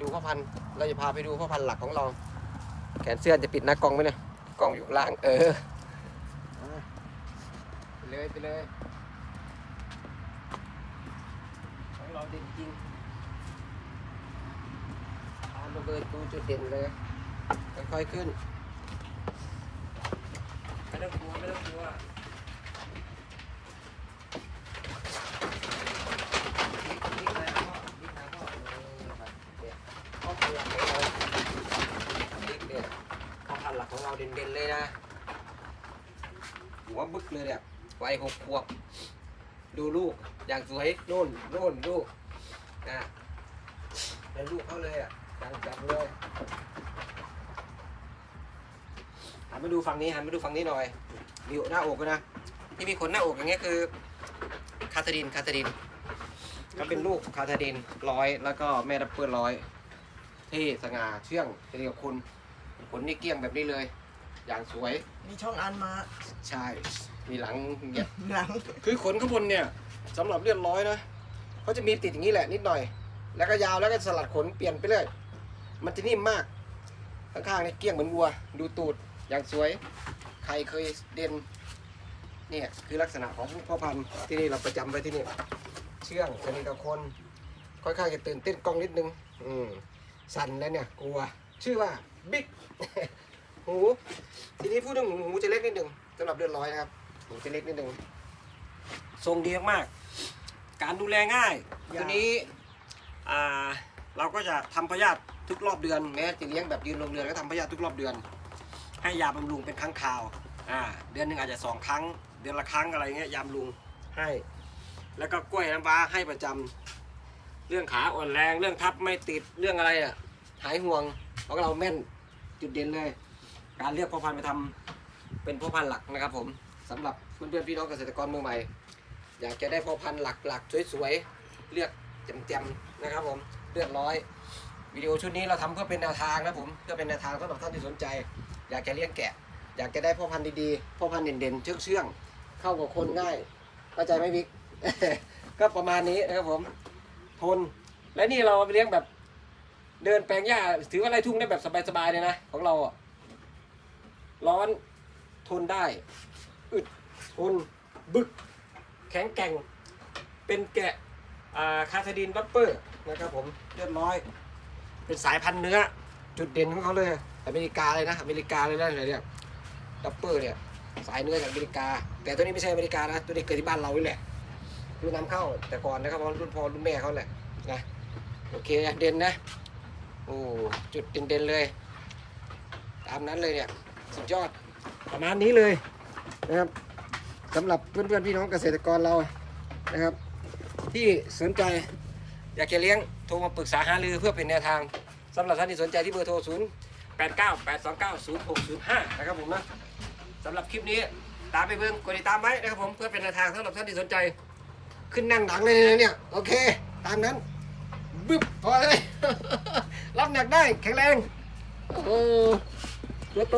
ดูพ่อพันธุ์เราจะพาไปดูพ่อพันธุ์หลักของเรา แขนเสื้อจะปิดหน้ากล้องไหมเนี่ยกล้องอยู่ข้างล่างเอออะไปเลยไปเลยของเราเด่นจริงตามมาเบิดดูจุดเด่นเลยค่อยๆขึ้นไม่ต้องกลัวไม่ต้องกลัว นี่อะไรนะพ่อนี่ทางพ่อเออครับเนี่ยพ่อพันหลักของเรานี่เนี่ยพ่อพันหลักของ เลยนะ หัวบึกเลยเนี่ยวัยหกขวบ ดูลูกอย่างสวยโน่นโน่นลูกนะเป็นลูกเขาเลยอะดังจับเลยหันมาดูฝั่งนี้หันมาดูฝั่งนี้หน่อยวิวหน้าอกด้วยนะที่มีขนหน้าอกอย่างเงี้ยคือคาทาดินคาทาดินก็เป็นลูกคาทาดินร้อยแล้วก็แม่ดับเบิลร้อยเท่สง่าเชื่องจะเรียกคุณขนนี่เกลี้ยงแบบนี้เลย อย่างสวย มีช่องอันมาใช่ มีหลังเนี่ยหลังคือขนข้างบนเนี่ยสำหรับเลือดร้อยนะเขาจะมีติดอย่างนี้แหละนิดหน่อย แล้วก็ยาวแล้วก็สลัดขนเปลี่ยนไปเรื่อยมันจะนิ่มมากข้างๆนี่เกลี้ยงเหมือนวัว ดูตูดอย่างสวย ใครเคยเด่นเนี่ยคือลักษณะของพ่อพันธุ์ที่นี่เราประจำไว้ที่นี่เชื่องสนิทกับคน ค่อนข้างจะตื่นเต้นกล้องนิดนึง อืมสั่นแล้วเนี่ยกลัว ชื่อว่าบิ๊ก หูทีนี้พูดถึงหูหูจะเล็กนิดนึงสำหรับเดือนร้อยนะครับหูจะเล็กนิดนึงทรงดีมากๆการดูแลง่ายตัวนี้อ่าเราก็จะทำพยาธิทุกรอบเดือนแม้จะเลี้ยงแบบยืนลงเรือนก็ทำพยาธิทุกรอบเดือน ให้ยาบำรุงเป็นครั้งคราวอ่าเดือนหนึ่งอาจจะสองครั้ง เดือนละครั้งอะไรเงี้ยยาบำรุงให้ แล้วก็กล้วยน้ำว้าให้ประจำเรื่องขาอ่อนแรงเรื่องทับไม่ติดเรื่องอะไรอะหายห่วงของเราแม่นจุดเด่นเลย การเลือกพ่อพันธุ์ไปทำเป็นพ่อพันธุ์หลักนะครับ ผมสำหรับเพื่อนๆพี่น้องเกษตรกรมือใหม่ อยากจะได้พ่อพันธุ์หลักๆสวยๆเลือกแจ่มๆนะครับ ผมเลือกร้อยวิดีโอชุดนี้เราทำเพื่อเป็นแนวทางนะผมเพื่อเป็นแนวทางสำหรับท่านที่สนใจ อยากจะเลี้ยงแกะ อยากจะได้พ่อพันธุ์ดีๆพ่อพันธุ์เด่นๆเชื่องๆเข้ากับคนง่ายเข้าใจไหมบิ๊กก็ประมาณนี้นะครับผมทนและนี่เราเอาไปเลี้ยงแบบเดินแปลงหญ้าถือว่าไร่ทุ่งได้แบบสบายๆเลยนะของเราอะ ร้อนทนได้ อึดทนบึก แข็งแกร่ง เป็นแกะาคาทาดินบัปเปอร์นะครับผมเรียบร้อย เป็นสายพันธุ์เนื้อ จุดเด่นของเขาเลยอเมริกาเลยนะอเมริกาเลยนะอะไรเนี่ยบัปเปอร์เนี่ยสายเนื้อจากอเมริกา แต่ตัวนี้ไม่ใช่อเมริกานะตัวนี้เกิดที่บ้านเรานี่แหละคือนำเข้าแต่ก่อนนะครับเพราะรุ่นพ่อรุ่นแม่เขาแหละนะโอเคเด่นนะโอ้จุดเด่นๆเลย ตามนั้นเลยเนี่ย สุดยอดประมาณนี้เลยนะครับสำหรับเพื่อนๆพี่น้องเกษตรกรเรานะครับ ที่สนใจอยากจะเลี้ยงโทรมาปรึกษาหารือเพื่อเป็นแนวทางสำหรับท่านที่สนใจที่เบอร์โทร 0 8 9 8 2 9 0 6 0 5 นะครับผมนะสำหรับคลิปนี้ตามไปเบิ่งกดติดตามไว้นะครับผมเพื่อเป็นแนวทางสำหรับท่านที่สนใจ ขึ้นนั่งหลังเลยนะเนี่ยโอเค ตามนั้นบึ๊บพอเลยรับหนักได้แข็งแรงโอ้ตัวโต